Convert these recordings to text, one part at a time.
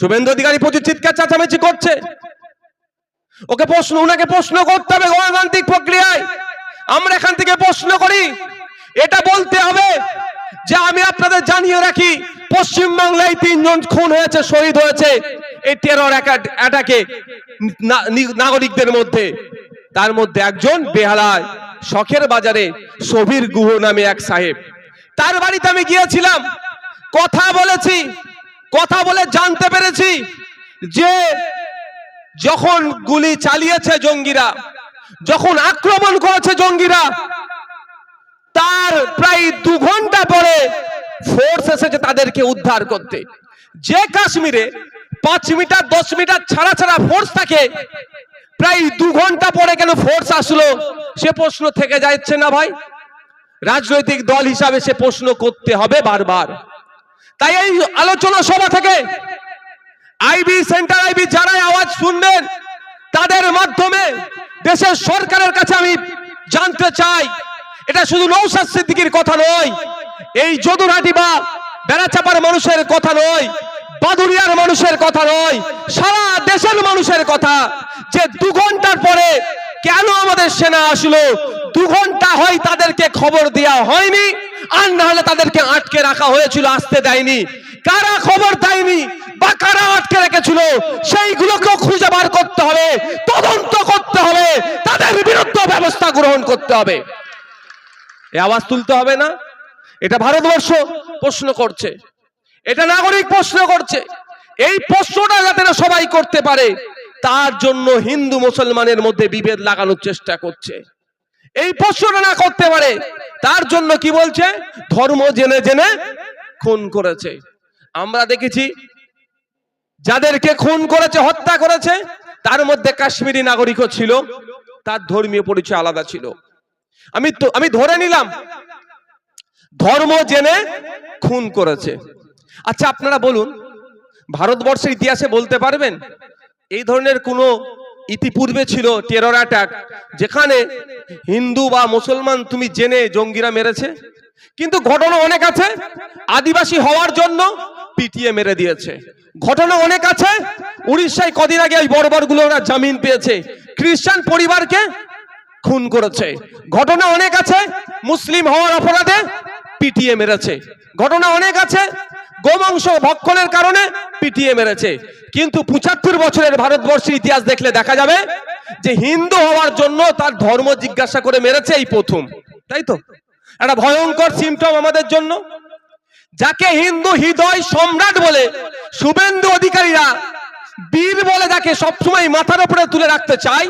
শুভেন্দু অধিকারী প্রচুর চিৎকার চাচামেচি করছে। ওকে প্রশ্ন, ওনাকে প্রশ্ন করতে হবে গণতান্ত্রিক প্রক্রিয়ায়। আমরা এখান থেকে প্রশ্ন করি, এটা বলতে হবে যে আমি আপনাদের জানিয়ে রাখি পশ্চিম বাংলায় তিনজন খুন হয়েছে, শহীদ হয়েছে এই টেরর অ্যাটাকে নাগরিকদের মধ্যে। তার মধ্যে একজন বেহালায় শখের বাজারে সবির গুহ নামে এক সাহেব। তার বাড়িতে আমি গিয়েছিলাম, কথা বলেছি কথা বলে জানতে পেরেছি যে যখন গুলি চালিয়েছে জঙ্গিরা, যখন আক্রমণ করেছে জঙ্গিরা, তার প্রায় দু ঘণ্টা পরে ফোর্স এসেছে তাদেরকে উদ্ধার করতে। যে কাশ্মীরে পাঁচ মিটার, দশ মিটার ছাড়া ছাড়া ফোর্স থাকে, প্রায় দু ঘণ্টা পরে কেন ফোর্স আসলো? সে প্রশ্ন থেকে যাচ্ছে না ভাই। রাজনৈতিক দল হিসাবে সে প্রশ্ন করতে হবে বারবার। তাই এই আলোচনা সভা থেকে আইবি সেন্টার আইবি যারাই আওয়াজ শুনবেন, তাদের মাধ্যমে দেশের সরকারের কাছে আমি জানতে চাই, এটা শুধু নৌসাদ সিদ্দিকির কথা নয়, এই যদুরহাটি বা বেড়াচাপার মানুষের কথা নয় বাদুরিয়ার মানুষের কথা নয়, সারা দেশের মানুষের কথা যে দু ঘণ্টার পরে কেন আমাদের সেনা আসলো দু ঘণ্টা হয় তাদেরকে খবর দেওয়া হয়নি, আর না হলে তাদেরকে আটকে রাখা হয়েছিল, আসতে দেয়নি। কারা খবর দেয়নি? বা কারা আটকে রেখেছিল? সেইগুলোকেও খুঁজে বার করতে হবে, তদন্ত করতে হবে, তাদের বিরুদ্ধে ব্যবস্থা গ্রহণ করতে হবে। এ আওয়াজ তুলতে হবে না? এটা ভারতবর্ষ প্রশ্ন করছে। এটা নাগরিক প্রশ্ন করছে। এই প্রশ্নটা যাতে সবাই করতে পারে, তার জন্য হিন্দু মুসলমানের মধ্যে বিভেদ লাগানোর চেষ্টা করছে। এই প্রশ্নটা না করতে পারে। তার জন্য কি বলছে? ধর্ম জেনে জেনে খুন করেছে। আমরা দেখেছি, যাদেরকে খুন করেছে, হত্যা করেছে, তার মধ্যে কাশ্মীরি নাগরিকও ছিল। তার ধর্মীয় পরিচয় আলাদা ছিল। আমি তো, আমি ধরে নিলাম, ধর্ম জেনে খুন করেছে। আচ্ছা আপনারা বলুন, ভারতবর্ষের ইতিহাসে বলতে পারবেন? এই ধরনের কোনো ইতিপূর্বে ছিল টেরর অ্যাটাক যেখানে হিন্দু বা মুসলমান, তুমি জেনে জঙ্গিরা মেরেছে। কিন্তু ঘটনা অনেক আছে, আদিবাসী হওয়ার জন্য পিটিয়ে মেরে দিয়েছে। ঘটনা অনেক আছে, উড়িষ্যায় কদিন আগে ওই বর্বরগুলো ওরা জামিন পেয়েছে। খ্রিস্টান পরিবারকে খুন করেছে। ঘটনা অনেক আছে, মুসলিম হওয়ার অপরাধে পিটিয়ে মেরেছে। ঘটনা অনেক আছে গোমাংস ভক্ষণের কারণে পিটিয়ে মেরেছে। কিন্তু পঁচাত্তর বছরের ভারতবর্ষের ইতিহাস দেখলে দেখা যাবে যে হিন্দু হওয়ার জন্য তার ধর্ম জিজ্ঞাসা করে মেরেছে এই প্রথম। তাই তো? একটা ভয়ঙ্কর সিমটম আমাদের জন্য। যাকে হিন্দু হৃদয় সম্রাট বলে, শুভেন্দু অধিকারীরা বীর বলে যাকে সবসময় মাথার উপরে তুলে রাখতে চায়,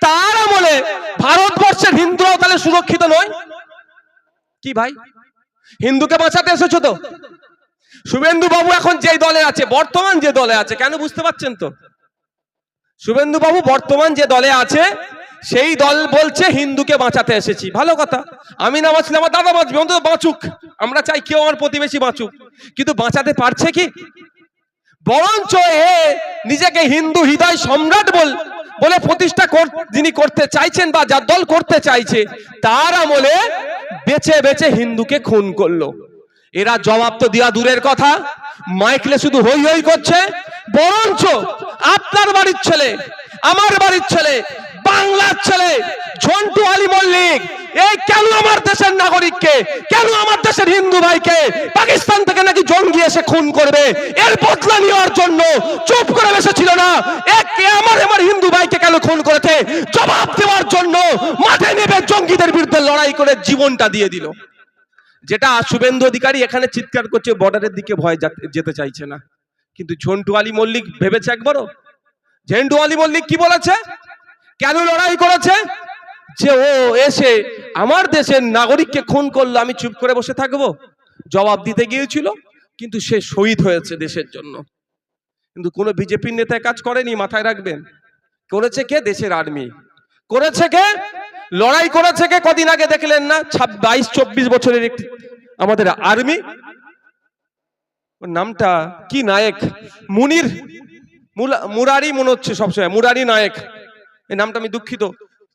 তার আমলে ভারতবর্ষের হিন্দুরাও তাহলে সুরক্ষিত নয়? কি ভাই? হিন্দুকে বাঁচাতে এসেছ তো? শুভেন্দু বাবু এখন যেই দলে আছে, বর্তমান যে দলে আছে, কেন বুঝতে পারছেন তো? শুভেন্দু বাবু বর্তমান যে দলে আছে, সেই দল বলছে হিন্দুকে বাঁচাতে এসেছি। ভালো কথা। আমি না বাঁচলে আমার দাদা বাঁচবে, অন্তত বাঁচুক। আমরা চাই কেউ আমার প্রতিবেশী বাঁচুক। কিন্তু বাঁচাতে পারছে কি? বরঞ্চ এ নিজেকে হিন্দু হৃদয় সম্রাট বল বলে প্রতিষ্ঠা যিনি করতে চাইছেন বা যার দল করতে চাইছে, তার আমলে বেছে বেছে হিন্দুকে খুন করল। এরা জবাব তো দেওয়া দূরের কথা। মাইকলে শুধু হই হই করছে। বরঞ্চ আপনার বাড়ির ছেলে, আমার বাড়ির ছেলে, বাংলার ছেলে, ঝন্টু আলী মল্লিক, এই কেন আমার দেশের নাগরিককে, কেন আমার দেশের হিন্দু ভাইকে পাকিস্তান থেকে নাকি জঙ্গি এসে খুন করবে? এর বদলা নেওয়ার জন্য চুপ করে বসেছিল না? একে আমার আমার হিন্দু ভাইকে কেন খুন করেছে? জবাব দেওয়ার জন্য মাঠে নেবে জঙ্গিদের বিরুদ্ধে লড়াই করে জীবনটা দিয়ে দিল। যেটা শুভেন্দু অধিকারী এখানে চিৎকার করছে বর্ডারের দিকে ভয় যাতে- চাইছে না। কিন্তু ঝন্টু আলী মল্লিক ভেবেছে একবারও? ঝেন্টু আলী মল্লিক কি বলেছে? কেন লড়াই করেছে? যে ও এসে আমার দেশের নাগরিককে খুন করল, আমি চুপ করে বসে থাকব? জবাব দিতে গিয়েছিল, কিন্তু সে শহীদ হয়েছে দেশের জন্য। কিন্তু কোনো বিজেপির নেতায় কাজ করেনি, মাথায় রাখবেন। করেছে কে? দেশের আর্মি। করেছে কে? লড়াই করেছে কে? কদিন আগে দেখলেন না? বাইশ, চব্বিশ বছরের একটি আমাদের আর্মি। নামটা কি নায়ক? মুনির। মুরারি মনে হচ্ছে সবসময়। মুরারি নায়ক। এই নামটা আমি দুঃখিত।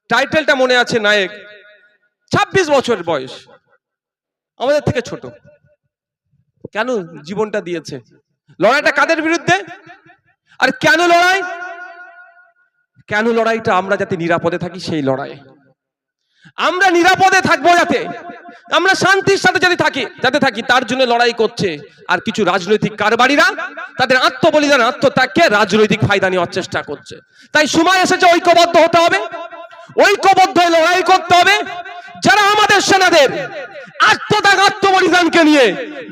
টাইটেলটা মনে আছে নায়ক। ছাব্বিশ বছর বয়স। আমাদের থেকে ছোট। কেন জীবনটা দিয়েছে? লড়াইটা কাদের বিরুদ্ধে? আর কেন লড়াই? কেন লড়াইটা আমরা যাতে নিরাপদে থাকি সেই লড়াই আমরা নিরাপদে থাকব যাতে। আমরা শান্তির সাথে যদি থাকি, যাতে থাকি, তার জন্য লড়াই করছে। আর কিছু রাজনৈতিক কারবারীরা, তাদের আত্মবলিদান, আত্মত্যাগকে রাজনৈতিক ফায়দা নেওয়ার চেষ্টা করছে। তাই সময় এসেছে, ঐক্যবদ্ধ হতে হবে। ঐক্যবদ্ধ লড়াই করতে হবে। যারা আমাদের সেনাদের আত্মত্যাগ আত্মবলিদানকে নিয়ে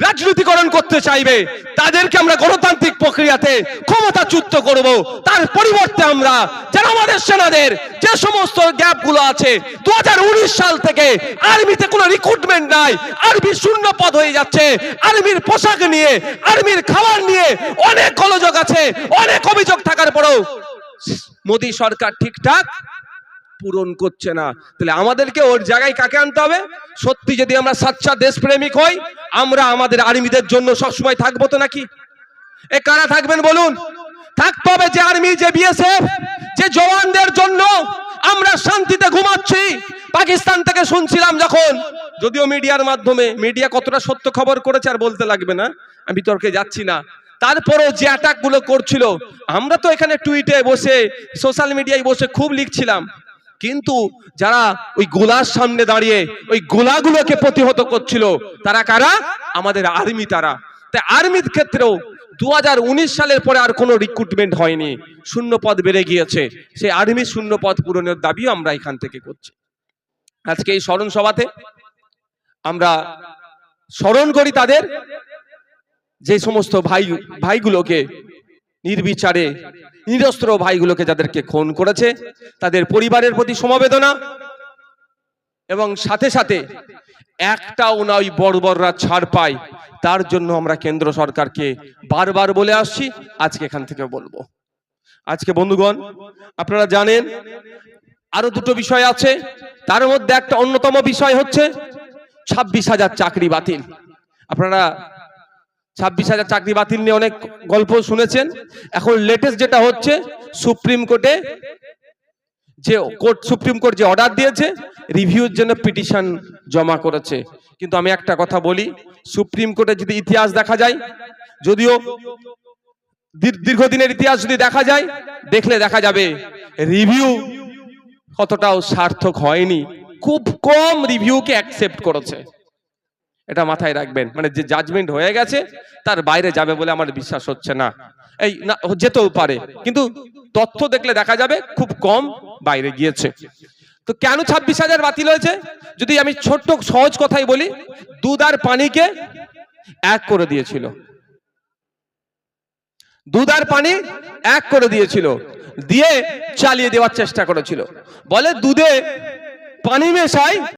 রাজনীতিকরণ করতে চাইবে, তাদেরকে আমরা গণতান্ত্রিক প্রক্রিয়াতে ক্ষমতাচ্যুত করব। তার পরিবর্তে আমরা যারা আমাদের সেনাদের যে সমস্ত গ্যাপগুলো আছে দু সাল থেকে আর্মিতে কোনো রিক্রুটমেন্ট নাই, আর্মি শূন্য পদ হয়ে যাচ্ছে, আর্মির পোশাক নিয়ে, আর্মির খাবার নিয়ে অনেক গোলযোগ আছে, অনেক অভিযোগ থাকার পরেও মোদী সরকার ঠিকঠাক পূরণ করছে না। তাহলে আমাদেরকে ওর জায়গায় কাকে আনতে হবে? সত্যি যদি আমরা সাচ্চা দেশপ্রেমিক হই, আমরা আমাদের আর্মিদের জন্য সবসময় থাকব তো নাকি? এ কারা থাকবেন বলুন? থাকতে হবে যে আর্মি, যে বিএসএফ, যে জওয়ানদের জন্য আমরা শান্তিতে ঘুমাচ্ছি। পাকিস্তান থেকে শুনছিলাম যখন, যদিও মিডিয়ার মাধ্যমে, মিডিয়া কতটা সত্য খবর করেছে আর বলতে লাগবে না, আমি তর্কে যাচ্ছি না। তারপরেও যে অ্যাটাকগুলো করছিল, আমরা তো এখানে টুইটে বসে সোশ্যাল মিডিয়ায় বসে খুব লিখছিলাম। কিন্তু যারা ওই গোলার সামনে দাঁড়িয়ে ওই গোলাগুলোকে প্রতিহত করছিল, তারা কারা? আমাদের আর্মি তারা। তাই আর্মির ক্ষেত্রেও দু হাজার উনিশ সালের পরে আর কোনো রিক্রুটমেন্ট হয়নি। শূন্য পদ বেড়ে গিয়েছে। সেই আর্মি শূন্য পদ পূরণের দাবিও আমরা এখান থেকে করছি। আজকে এই স্মরণ সভাতে আমরা স্মরণ করি তাদের যে সমস্ত ভাই ভাইগুলোকে নির্বিচারে নিরস্ত্র ভাইগুলোকে যাদেরকে খুন করেছে, তাদের পরিবারের প্রতি সমবেদনা এবং সাথে সাথে একটাও না ওই বর্বররা ছাড় পায়। তার জন্য আমরা কেন্দ্র সরকারকে বারবার বলে আসছি, আজকে এখান থেকে বলব। আজকে বন্ধুগণ, আপনারা জানেন, আরও দুটো বিষয় আছে। তার মধ্যে একটা অন্যতম বিষয় হচ্ছে ছাব্বিশ হাজার চাকরি বাতিল। আপনারা ছাব্বিশ হাজার চাকরি বাতিল নিয়ে অনেক গল্প শুনেছেন। এখন লেটেস্ট যেটা হচ্ছে, সুপ্রিম কোর্টে যে কোর্ট, সুপ্রিম কোর্ট যে অর্ডার দিয়েছে রিভিউর জন্য পিটিশন জমা করেছে। কিন্তু আমি একটা কথা বলি, সুপ্রিম কোর্টে যদি ইতিহাস দেখা যায়, যদিও দীর- দীর্ঘদিনের ইতিহাস যদি দেখা যায়, দেখলে দেখা যাবে রিভিউ কতটাও সার্থক হয়নি। খুব কম রিভিউকে অ্যাকসেপ্ট করেছে। এটা মাথায় রাখবেন। মানে যে জাজমেন্ট হয়ে গেছে, তার বাইরে যাবে বলে আমার বিশ্বাস হচ্ছে না। এই না যেতেও পারে। কিন্তু তথ্য দেখলে দেখা যাবে খুব কম বাইরে গিয়েছে। তো কেন ছাব্বিশ হাজার বাতিল হয়েছে? যদি আমি ছোট্ট সহজ কথাই বলি, দুধ আর পানিকে এক করে দিয়েছিল। দুধ আর পানি এক করে দিয়েছিল। দিয়ে চালিয়ে দেওয়ার চেষ্টা করেছিল। বলে দুধে পানি মেশাই